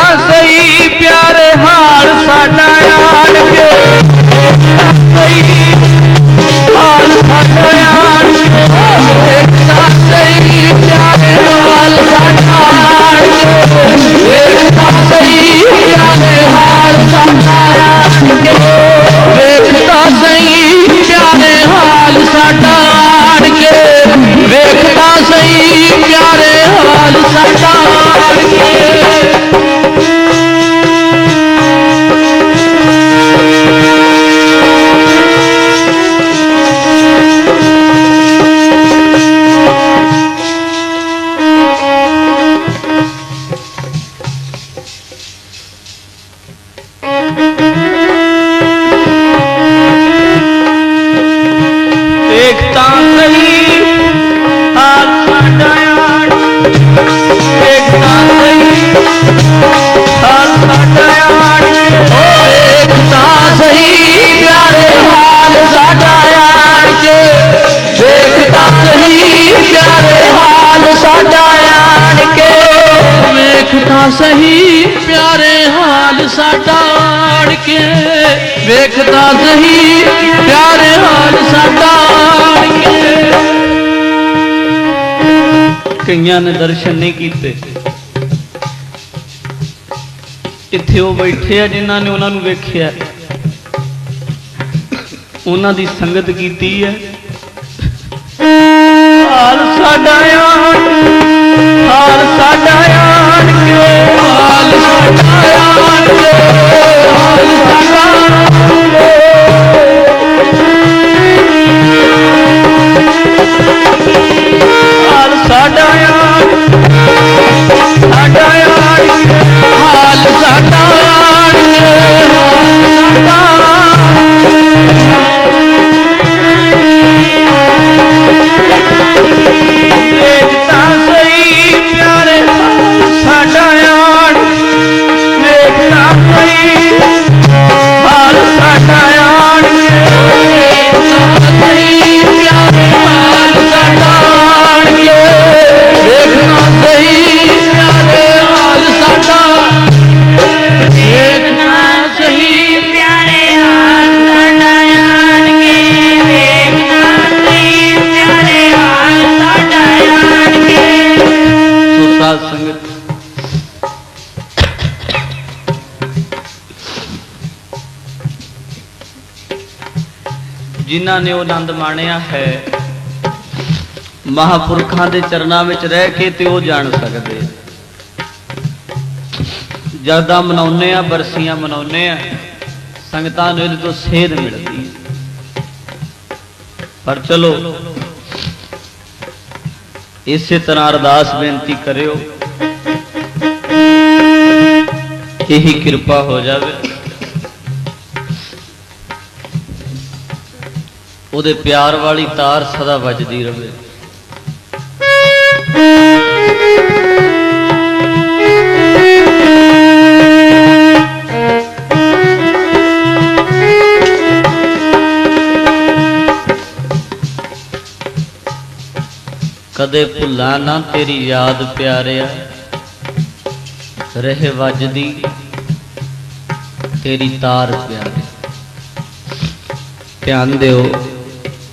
ਤਾਂ ਸਹੀ ਪਿਆਰੇ ਹਾਲ ਸਾਡਾ ਆਣ ਕੇ ਵੇਖ ਤਾਂ ਸਹੀ ਹਾਲ ਸਾਡਾ ਆਣ ਕੇ ਵੇਖ ਤਾਂ ਸਹੀ ਪਿਆਰੇ ਹਾਲ ਸਾਡਾ ਆਣ ਕੇ ਵੇਖ ਤਾਂ ਸਹੀ ਪਿਆਰੇ ਹਾਲ ਸਾਡਾ ਆਣ ਕੇ ਵੇਖ ਤਾਂ ਸਹੀ ਪਿਆਰੇ ਹਾਲ ਸਾਡਾ ਤਾਂ ਸਹੀ ਪਿਆਰੇ ਹਾਲ ਸਾਡਾ ਆਣ ਕੇ। ਵੇਖ ਸਹੀ ਪਿਆਰੇ ਹਾਲ ਸਾਡਾ ਆਣ ਕੇ। ਕਈਆਂ ਨੇ ਦਰਸ਼ਨ ਨਹੀਂ ਕੀਤੇ। ਇੱਥੇ ਉਹ ਬੈਠੇ ਆ ਜਿਨ੍ਹਾਂ ਨੇ ਉਹਨਾਂ ਨੂੰ ਵੇਖਿਆ। ਉਹਨਾਂ ਦੀ ਸੰਗਤ ਕੀਤੀ ਹੈ। ਹਾਲ ਸਾਡਾ ਆਣ ਹਾਲ ਸਾਡਾ ਆਣ ਹਾਲ ਜਿਨ੍ਹਾਂ ਨੇ ਉਹ ਆਨੰਦ ਮਾਣਿਆ ਹੈ, ਮਹਾਪੁਰਖਾਂ ਦੇ ਚਰਨਾਂ ਵਿੱਚ ਰਹਿ ਕੇ ਤੇ ਉਹ ਜਾਣ ਸਕਦੇ। ਜਦਾਂ ਮਨਾਉਨੇ ਆ, ਬਰਸੀਆਂ ਮਨਾਉਨੇ ਆ, ਸੰਗਤਾਂ ਨੂੰ ਇਹਦੇ ਤੋਂ ਸੇਧ ਮਿਲਦੀ ਹੈ। ਪਰ ਚਲੋ, ਇਸੇ ਤਰ੍ਹਾਂ ਅਰਦਾਸ ਬੇਨਤੀ ਕਰਿਓ ਇਹੀ ਕਿਰਪਾ ਹੋ ਜਾਵੇ। ਉਹਦੇ ਪਿਆਰ ਵਾਲੀ ਤਾਰ ਸਦਾ ਵੱਜਦੀ ਰਹੇ ਕਦੇ ਭੁੱਲਾ ਨਾ ਤੇਰੀ ਯਾਦ ਪਿਆਰਿਆ, ਰਹੇ ਵੱਜਦੀ ਤੇਰੀ ਤਾਰ ਪਿਆਰੇ। ਧਿਆਨ ਦਿਓ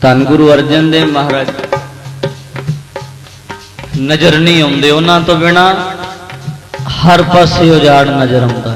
ਧੰਨ ਗੁਰੂ ਅਰਜਨ ਦੇਵ ਮਹਾਰਾਜ। ਨਜ਼ਰ ਨਹੀਂ ਆਉਂਦੇ ਉਹਨਾਂ ਤੋਂ ਬਿਨਾ। ਹਰ ਪਾਸੇ ਉਜਾੜ ਨਜ਼ਰ ਆਉਂਦਾ